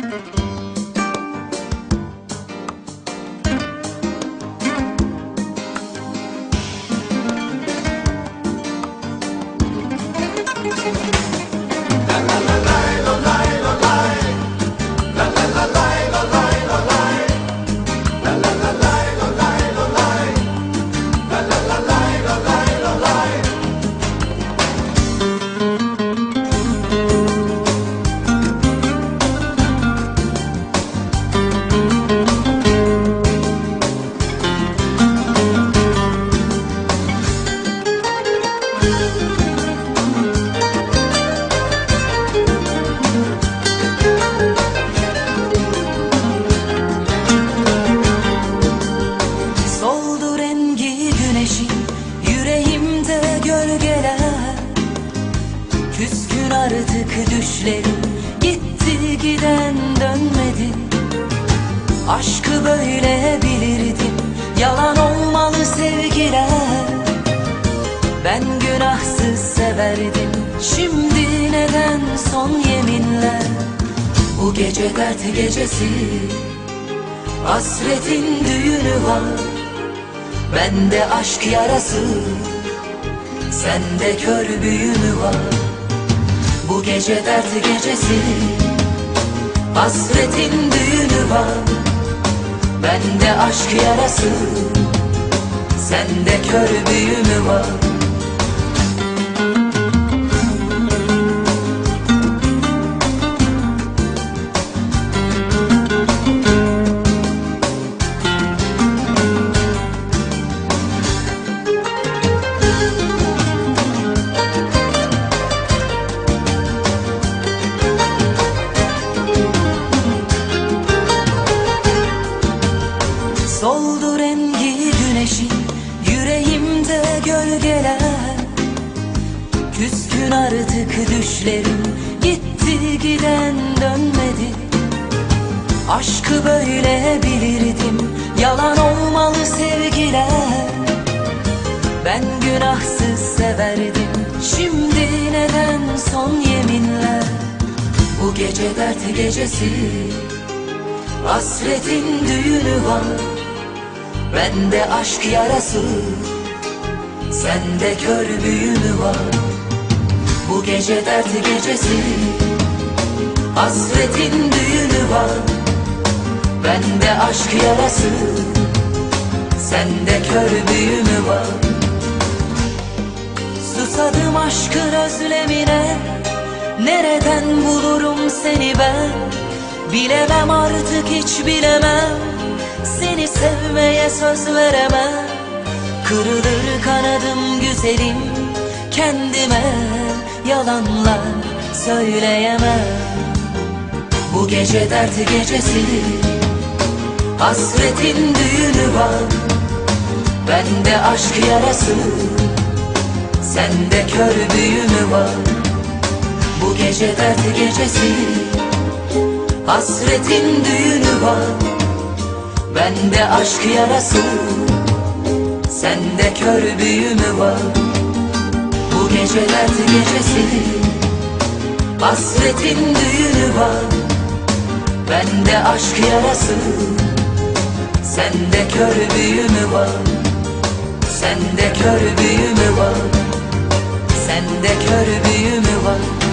Música artık düşlerim gitti giden dönmedi. Aşkı böyle bilirdim yalan olmalı sevgiler. Ben günahsız severdim şimdi neden son yeminler? Bu gece dert gecesi Hasretin düğünü var. Bende aşk yarası Sende kör büyünü var Bu gece dert gecesi. Hasretin düğünü var. Bende aşk yarası. Sende kör büyümü var Küskün artık düşlerim gitti giden dönmedi. Aşkı böyle bilirdim yalan olmalı sevgiler. Ben günahsız severdim şimdi neden son yeminler? Bu gece dert gecesi Hasretin düğünü var. Bende aşk yarası Sende kör büyünü var. Bu gece dert gecesi. Hasretin düğünü var. Bende aşk yarası. Sende kör büyümü var. Susadım aşkın özlemine. Nereden bulurum seni ben? Bilemem artık hiç bilemem. Seni sevmeye söz veremem. Kırılır kanadım güzelim Kendime yalanlar söyleyemem. Bu gece dert gecesi Hasretin düğünü var. Bende aşk yarası Sende kör büyümü var. Bu gece dert gecesi Hasretin düğünü var. Bende aşk yarası Sende kör büyümü var Bu gecesi. Hasretin düğünü var. Bende aşk yarası. Sende kör büyümü var. Sende kör büyümü var. Sende kör büyümü var